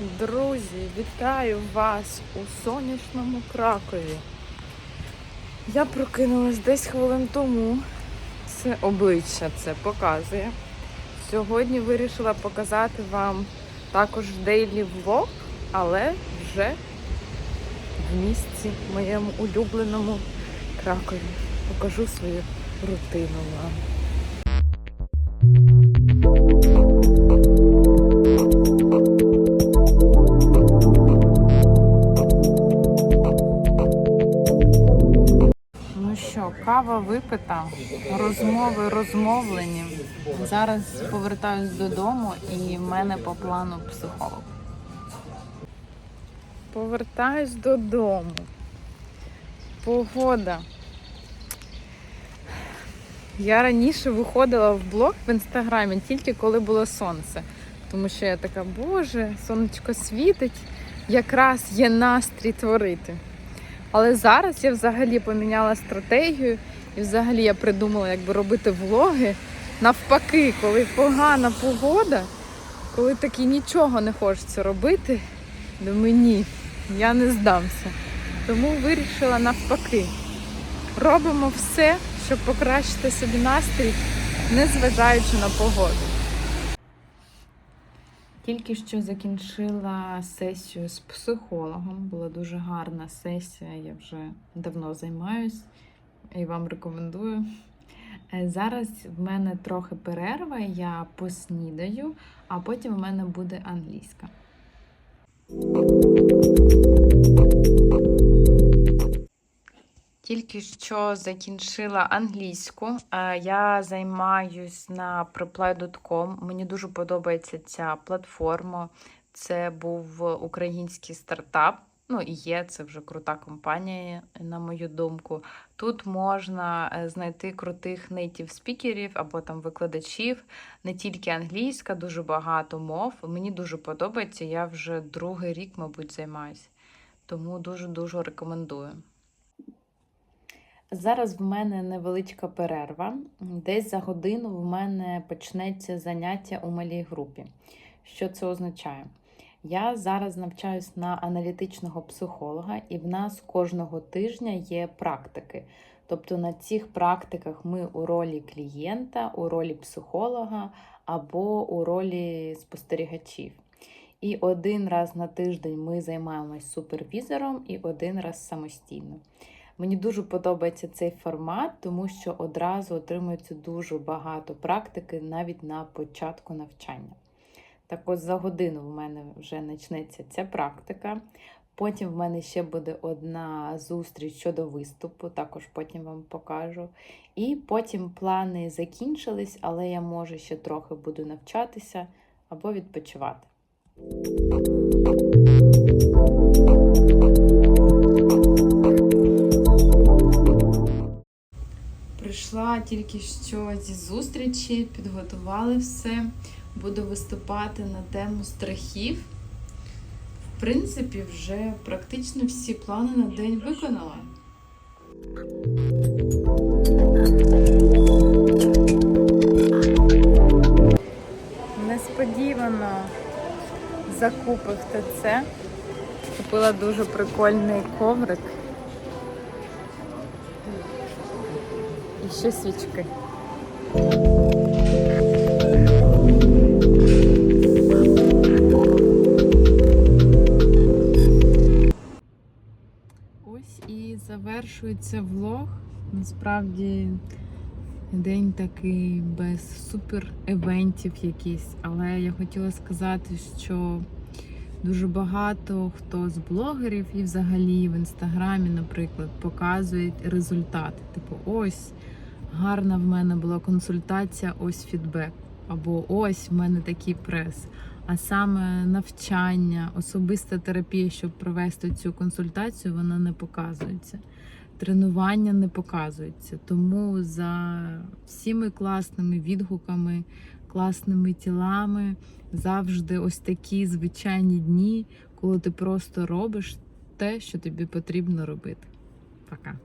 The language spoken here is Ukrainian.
Друзі, вітаю вас у сонячному Кракові. Я прокинулась десь хвилин тому. Це обличчя це показує. Сьогодні вирішила показати вам також дейлі влог, але вже в місці моєму улюбленому Кракові. Покажу свою рутину вам. Що, кава випита, розмови розмовлені. Зараз повертаюсь додому і в мене по плану психолог. Повертаюсь додому. Погода. Я раніше виходила в блог в інстаграмі тільки коли було сонце. Тому що я така, боже, сонечко світить, якраз є настрій творити. Але зараз я взагалі поміняла стратегію, і взагалі я придумала, як би робити влоги. Навпаки, коли погана погода, коли таки нічого не хочеться робити, думаю, ні, я не здамся. Тому вирішила навпаки. Робимо все, щоб покращити собі настрій, незважаючи на погоду. Тільки що закінчила сесію з психологом. Була дуже гарна сесія. Я вже давно займаюсь і вам рекомендую. Е, Зараз в мене трохи перерва, я поснідаю, а потім в мене буде англійська. Тільки що закінчила англійську. Я займаюсь на preply.com. Мені дуже подобається ця платформа. Це був український стартап. Ну і є, це вже крута компанія, на мою думку. Тут можна е, знайти крутих нейтів спікерів або там викладачів, не тільки англійська, дуже багато мов. Мені дуже подобається. Я вже другий рік, мабуть, займаюся. Тому дуже-дуже рекомендую. Зараз в мене невеличка перерва. Десь за годину в мене почнеться заняття у малій групі. Що це означає? Я зараз навчаюсь на аналітичного психолога, і в нас кожного тижня є практики. Тобто на цих практиках ми у ролі клієнта, у ролі психолога або у ролі спостерігачів. І один раз на тиждень ми займаємось супервізором, і один раз самостійно. Мені дуже подобається цей формат, тому що одразу отримується дуже багато практики навіть на початку навчання. Так ось за годину в мене вже почнеться ця практика. Потім в мене ще буде одна зустріч щодо виступу, також потім вам покажу. І потім плани закінчились, але я може ще трохи буду навчатися або відпочивати. Прийшла тільки що зі зустрічі, підготували все. Буду виступати на тему страхів. В принципі, вже практично всі плани на день виконала. Несподівано закупи в ТЦ. Купила дуже прикольний коврик. І ще свічки. Ось і завершується влог. Насправді день такий без супер евентів якісь. Але я хотіла сказати, що дуже багато хто з блогерів і взагалі в інстаграмі, наприклад, показують результати. Типу, ось гарна в мене була консультація, ось фідбек. Або ось в мене такий прес. А саме навчання, особиста терапія, щоб провести цю консультацію, вона не показується. Тренування не показується. Тому за всіми класними відгуками, класними тілами завжди ось такі звичайні дні, коли ти просто робиш те, що тобі потрібно робити. Пока.